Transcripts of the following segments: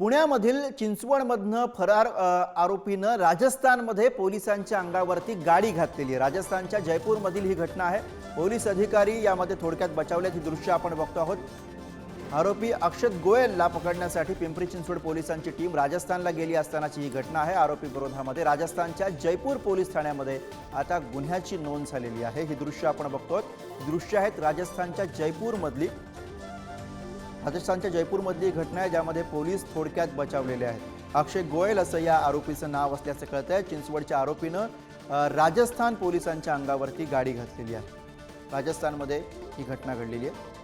पुण्यामधील चिंचवडमधनं फरार आरोपीनं राजस्थानमध्ये पोलिसांच्या अंगावरती गाडी घातलेली आहे. राजस्थानच्या जयपूरमधील ही घटना आहे. पोलीस अधिकारी यामध्ये थोडक्यात बचावल्यात ही दृश्य आपण बघतो आहोत. आरोपी अक्षत गोयलला पकडण्यासाठी पिंपरी चिंचवड पोलिसांची टीम राजस्थानला गेली असतानाची ही घटना आहे. आरोपी विरोधामध्ये राजस्थानच्या जयपूर पोलीस ठाण्यामध्ये आता गुन्ह्याची नोंद झालेली आहे. ही दृश्य आपण बघतोय दृश्य आहेत राजस्थानच्या जयपूरमधली राजस्थानच्या जयपूरमधली घटना आहे ज्यामध्ये पोलीस थोडक्यात बचावलेले आहेत. अक्षय गोयल असं या आरोपीचं नाव असल्याचं कळत आहे चिंचवडच्या आरोपीनं राजस्थान पोलिसांच्या अंगावरती गाडी घातलेली आहे. राजस्थानमध्ये ही घटना घडलेली आहे.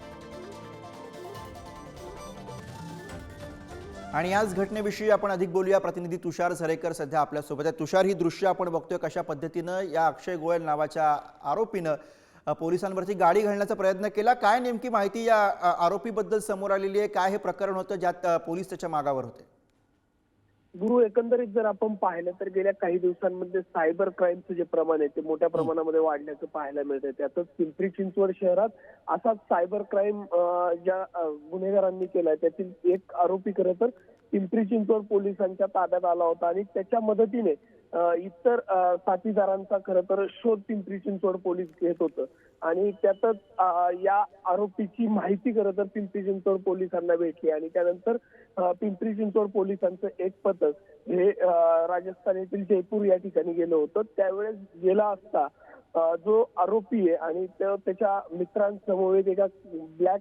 आणि याच घटनेविषयी आपण अधिक बोलूया. प्रतिनिधी तुषार झरेकर सध्या आपल्यासोबत आहे तुषार ही दृश्य आपण बघतोय कशा पद्धतीनं या अक्षय गोयल नावाच्या आरोपीनं पोलिसांवरती गाडी घालण्याचा प्रयत्न केला. काय नेमकी माहिती या आरोपीबद्दल समोर आलेली आहे? काय हे प्रकरण होतं ज्यात पोलीस त्याच्या मागावर होते? गुरु एकंदरीत जर आपण पाहिलं तर गेल्या काही दिवसांमध्ये सायबर क्राईमचं जे प्रमाण आहे ते मोठ्या प्रमाणामध्ये वाढल्याचं पाहायला मिळतंय. त्यातच पिंपरी चिंचवड शहरात असाच सायबर क्राईम ज्या गुन्हेगारांनी केलाय त्यातील एक आरोपी खरं तर पिंपरी चिंचवड पोलिसांच्या ताब्यात आला होता आणि त्याच्या मदतीने इतर साथीदारांचा खर तर शोध पिंपरी चिंचवड पोलीस घेत होतं. आणि त्यातच या आरोपीची माहिती खरं तर पिंपरी चिंचवड पोलिसांना भेटली. आणि त्यानंतर पिंपरी चिंचवड पोलिसांचं एक पथक हे राजस्थान येथील जयपूर या ठिकाणी गेलं होतं. त्यावेळेस गेला असता जो आरोपी आहे आणि तो त्याच्या मित्रांसमवेत एका ब्लॅक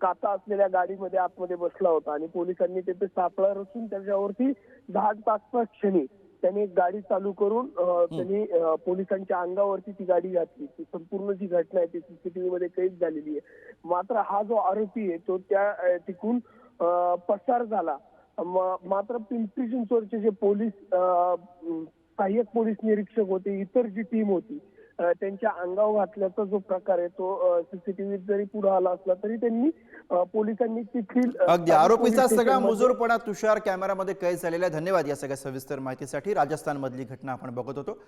काचा असलेल्या गाडीमध्ये आतमध्ये बसला होता आणि पोलिसांनी तिथे सापळा रचून त्याच्यावरती धाड टाकता क्षणी त्याने गाडी चालू करून त्यांनी पोलिसांच्या अंगावरती ती गाडी घातली. ती संपूर्ण जी घटना आहे ती सीसीटीव्ही मध्ये कैद झालेली आहे. मात्र हा जो आरोपी आहे तो त्या तिकून पसार झाला. मात्र पिंपरी चिंचवडचे जे पोलीस सहाय्यक पोलीस निरीक्षक होते इतर जी टीम होती त्यांच्या अंगावर घातल्याचा जो प्रकार आहे तो सीसीटीव्हीत जरी पुढे आला असला तरी त्यांनी पोलिसांनी तिथील अगदी. आरोपीचा सगळा मुजोरपणा तुषार कॅमेरामध्ये कैद झालेला आहे. धन्यवाद या सगळ्या सविस्तर माहितीसाठी. राजस्थानमधली घटना आपण बघत होतो.